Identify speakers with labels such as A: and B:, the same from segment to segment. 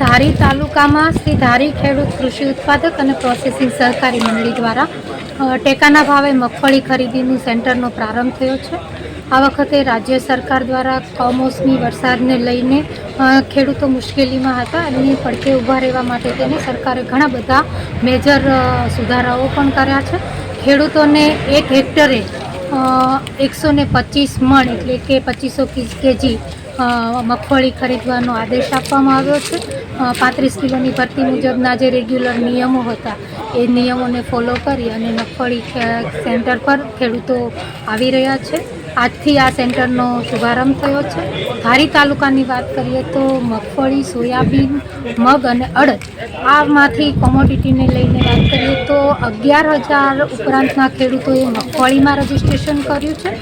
A: ધારી તાલુકામાં શ્રી ધારી ખેડૂત કૃષિ ઉત્પાદક અને પ્રોસેસિંગ સહકારી મંડળી દ્વારા ટેકાના ભાવે મગફળી ખરીદીનું સેન્ટરનો પ્રારંભ થયો છે. આ વખતે રાજ્ય સરકાર દ્વારા કમોસમી વરસાદને લઈને ખેડૂતો મુશ્કેલીમાં હતા. એમની પડખે ઊભા રહેવા માટે તેને સરકારે ઘણા બધા મેજર સુધારાઓ પણ કર્યા છે. ખેડૂતોને એક હેક્ટરે એકસો ને પચીસ મણ એટલે કે પચીસો કેજી મગફળી ખરીદવાનો આદેશ આપવામાં આવ્યો છે. પાંત્રીસ કિલોની ભરતી મુજબના જે રેગ્યુલર નિયમો હતા, એ નિયમોને ફોલો કરી અને મગફળી સેન્ટર પર ખેડૂતો આવી રહ્યા છે. આજથી આ સેન્ટરનો શુભારંભ થયો છે. ધારી તાલુકાની વાત કરીએ તો મગફળી, સોયાબીન, મગ અને અડદ આમાંથી કોમોડિટીને લઈને વાત કરીએ તો અગિયાર હજાર ઉપરાંતના ખેડૂતોએ મગફળીમાં રજીસ્ટ્રેશન કર્યું છે.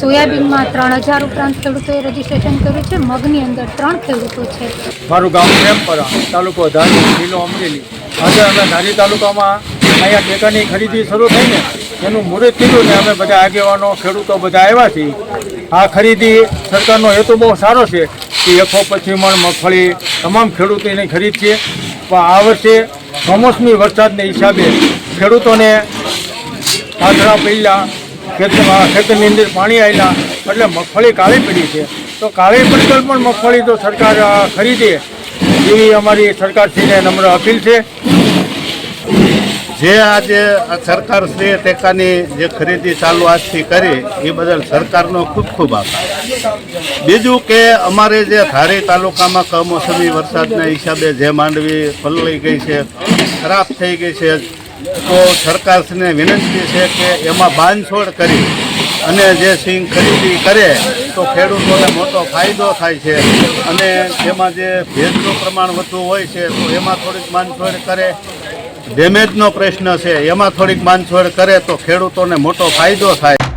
A: સોયાબીનમાં ત્રણ હજાર ઉપરાંત ખેડૂતોએ રજીસ્ટ્રેશન કર્યું છે. મગની અંદર ત્રણ ખેડૂતો છે.
B: મારું ગામ પ્રેમપરા તાલુકો ધારી, જિલ્લો અમરેલી. આજે અમે ધારી તાલુકામાં અહીંયા ટેકાની ખરીદી શરૂ થઈ ને એનું મુહૂર્ત કીધું ને અમે બધા આગેવાનો, ખેડૂતો બધા આવ્યા છીએ. આ ખરીદી સરકારનો હેતુ બહુ સારો છે કે એકસો પચીસ મણ મગફળી તમામ ખેડૂતોની ખરીદ છે. પણ આ વર્ષે કમોસમી વરસાદને હિસાબે ખેડૂતોને આંધળા પહેલાં ખેતરમાં ખેતરની અંદર પાણી આવેલા એટલે મગફળી કાળી પડી છે. તો કાળી પડતર પણ મગફળી તો સરકાર ખરીદે. એવી અમારી સરકારશ્રીને નમ્ર અપીલ છે.
C: જે આજે આ સરકારશ્રીએ ટેકાની જે ખરીદી ચાલુ આજથી કરી, એ બદલ સરકારનો ખૂબ ખૂબ આભાર. બીજું કે અમારે જે ધારી તાલુકામાં કમોસમી વરસાદના હિસાબે જે માંડવી પલળી ગઈ છે, ખરાબ થઈ ગઈ છે, તો સરકારશ્રીને વિનંતી છે કે એમાં બાંધછોડ કરી અને જે સિંગ ખરીદી કરે, તો ખેડૂતોને મોટો ફાયદો થાય છે. અને એમાં જે ભેજનું પ્રમાણ વધુ હોય છે, તો એમાં થોડીક બાંધછોડ કરે ડેમેજનો પ્રશ્ન છે. એમાં થોડીક બાંધછોડ કરે તો ખેડૂતોને મોટો ફાયદો થાય.